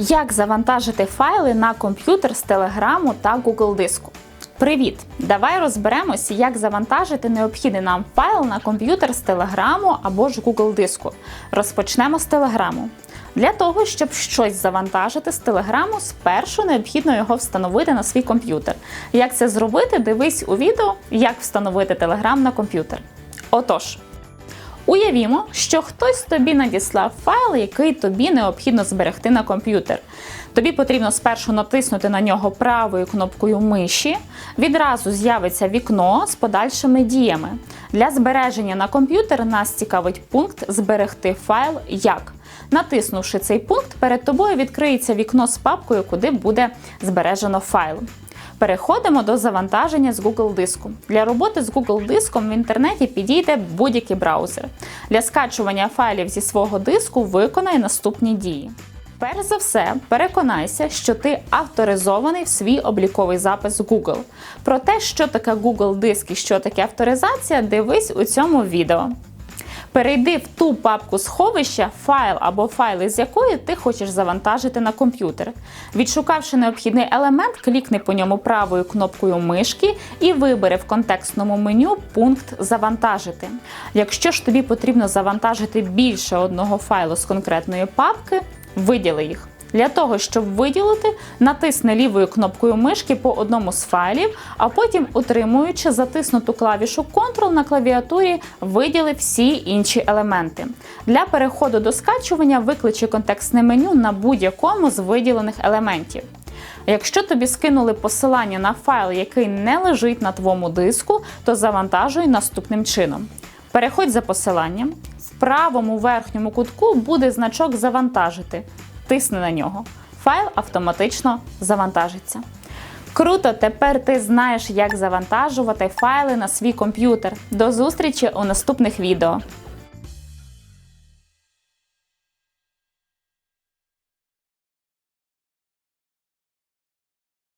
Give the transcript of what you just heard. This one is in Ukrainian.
Як завантажити файли на комп'ютер з Телеграму та Google диску? Привіт! Давай розберемося, як завантажити необхідний нам файл на комп'ютер з Телеграму або ж Google диску. Розпочнемо з Телеграму. Для того, щоб щось завантажити з Телеграму, спершу необхідно його встановити на свій комп'ютер. Як це зробити, дивись у відео, як встановити Телеграм на комп'ютер. Отож, Уявімо, що хтось тобі надіслав файл, який тобі необхідно зберегти на комп'ютер. Тобі потрібно спершу натиснути на нього правою кнопкою миші. Відразу з'явиться вікно з подальшими діями. Для збереження на комп'ютер нас цікавить пункт Зберегти файл як. Натиснувши цей пункт, перед тобою відкриється вікно з папкою, куди буде збережено файл. Переходимо до завантаження з Google диску. Для роботи з Google диском в інтернеті підійде будь-який браузер. Для скачування файлів зі свого диску виконай наступні дії. Перш за все, переконайся, що ти авторизований в свій обліковий запис Google. Про те, що таке Google диск і що таке авторизація, дивись у цьому відео. Перейди в ту папку сховища, файл або файли, з якої ти хочеш завантажити на комп'ютер. Відшукавши необхідний елемент, клікни по ньому правою кнопкою мишки і вибери в контекстному меню пункт Завантажити. Якщо ж тобі потрібно завантажити більше одного файлу з конкретної папки, виділи їх. Для того, щоб виділити, натисни лівою кнопкою мишки по одному з файлів, а потім, утримуючи затиснуту клавішу Ctrl на клавіатурі, виділи всі інші елементи. Для переходу до скачування викличе контекстне меню на будь-якому з виділених елементів. Якщо тобі скинули посилання на файл, який не лежить на твоєму диску, то завантажуй наступним чином. Переходь за посиланням. В правому верхньому кутку буде значок Завантажити. Тисни на нього. Файл автоматично завантажиться. Круто, тепер ти знаєш, як завантажувати файли на свій комп'ютер. До зустрічі у наступних відео.